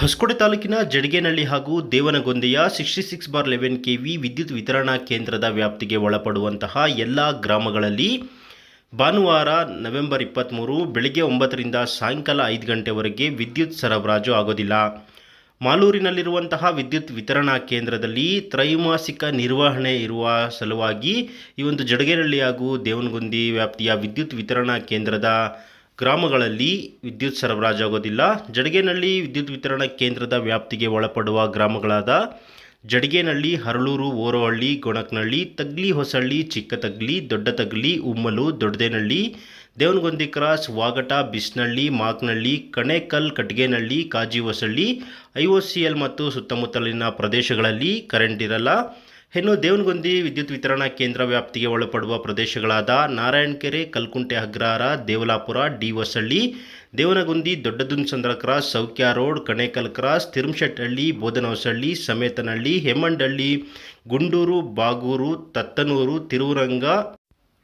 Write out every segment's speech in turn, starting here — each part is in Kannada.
ಹೊಸಕೋಟೆ ತಾಲೂಕಿನ ಜಡಗೇನಹಳ್ಳಿ ಹಾಗೂ ದೇವನಗೊಂದೆಯ sixty six bar eleven K V ವಿದ್ಯುತ್ ವಿತರಣಾ ಕೇಂದ್ರದ ವ್ಯಾಪ್ತಿಗೆ ಒಳಪಡುವಂತಹ ಎಲ್ಲ ಗ್ರಾಮಗಳಲ್ಲಿ ಭಾನುವಾರ ನವೆಂಬರ್ ಇಪ್ಪತ್ತ್ಮೂರು ಬೆಳಗ್ಗೆ ಒಂಬತ್ತರಿಂದ ಸಾಯಂಕಾಲ ಐದು ಗಂಟೆವರೆಗೆ ವಿದ್ಯುತ್ ಸರಬರಾಜು ಆಗೋದಿಲ್ಲ. ಮಾಲೂರಿನಲ್ಲಿರುವಂತಹ ವಿದ್ಯುತ್ ವಿತರಣಾ ಕೇಂದ್ರದಲ್ಲಿ ತ್ರೈಮಾಸಿಕ ನಿರ್ವಹಣೆ ಇರುವ ಸಲುವಾಗಿ ಈ ಒಂದು ಜಡಗೇನಹಳ್ಳಿ ಹಾಗೂ ದೇವನಗುಂದಿ ವ್ಯಾಪ್ತಿಯ ವಿದ್ಯುತ್ ವಿತರಣಾ ಕೇಂದ್ರದ ಗ್ರಾಮಗಳಲ್ಲಿ ವಿದ್ಯುತ್ ಸರಬರಾಜು ಆಗೋದಿಲ್ಲ ಜಡಗೇನಹಳ್ಳಿ ವಿದ್ಯುತ್ ವಿತರಣಾ ಕೇಂದ್ರದ ವ್ಯಾಪ್ತಿಗೆ ಒಳಪಡುವ ಗ್ರಾಮಗಳಾದ ಜಡಗೇನಹಳ್ಳಿ, ಹರಳೂರು ಓರೋಹಳ್ಳಿ ಗೊಣಕನಹಳ್ಳಿ, ತಗ್ಲಿ, ಹೊಸಳ್ಳಿ ಚಿಕ್ಕ ತಗ್ಲಿ ದೊಡ್ಡ ತಗ್ಲಿ ಉಮ್ಮಲು, ದೊಡ್ಡದೇನಹಳ್ಳಿ, ದೇವನಗೊಂದಿ ಕ್ರಾಸ್, ವಾಗಟ, ಬಿಸ್ನಹಳ್ಳಿ, ಮಾಕ್ನಹಳ್ಳಿ, ಕಣೇಕಲ್, ಕಟ್ಗೇನಹಳ್ಳಿ, ಕಾಜಿ ಹೊಸಳ್ಳಿ ಐ ಮತ್ತು ಸುತ್ತಮುತ್ತಲಿನ ಪ್ರದೇಶಗಳಲ್ಲಿ ಕರೆಂಟ್ ಇರಲ್ಲ. ಇನ್ನು ದೇವನಗುಂದಿ ವಿದ್ಯುತ್ ವಿತರಣಾ ಕೇಂದ್ರ ವ್ಯಾಪ್ತಿಗೆ ಒಳಪಡುವ ಪ್ರದೇಶಗಳಾದ Narayanakere, Kalkunte Agrahara Devalapura D Hosahalli Devanagundi Doddadunsandra cross Soukya road, Kanekal cross Tirumashettahalli Bodhanahosahalli Sametanahalli Hemmandahalli Gunduru, Baguru, Tattanuru, Tiruvaranga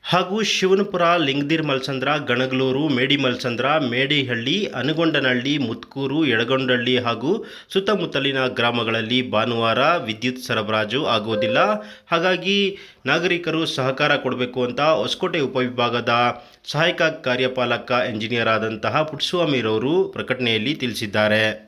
ಹಾಗೂ ಶಿವನಪುರ ಲಿಂಗದಿರ್ ಮಲ್ಸಂದ್ರ, ಗಣಗಲೂರು, ಮೇಡಿ ಮಲ್ಸಂದ್ರ, ಮೇಡಿಹಳ್ಳಿ, ಅನುಗೊಂಡನಹಳ್ಳಿ, ಮುತ್ಕೂರು ಎಡಗೊಂಡಹಳ್ಳಿ ಹಾಗೂ ಸುತ್ತಮುತ್ತಲಿನ ಗ್ರಾಮಗಳಲ್ಲಿ ಭಾನುವಾರ ವಿದ್ಯುತ್ ಸರಬರಾಜು ಆಗುವುದಿಲ್ಲ. ಹಾಗಾಗಿ ನಾಗರಿಕರು ಸಹಕಾರ ಕೊಡಬೇಕು ಅಂತ ಹೊಸಕೋಟೆ ಉಪವಿಭಾಗದ ಸಹಾಯಕ ಕಾರ್ಯಪಾಲಕ ಎಂಜಿನಿಯರ್ ಆದಂತಹ ಪುಟ್ಸ್ವಾಮಿರವರು ಪ್ರಕಟಣೆಯಲ್ಲಿ ತಿಳಿಸಿದ್ದಾರೆ.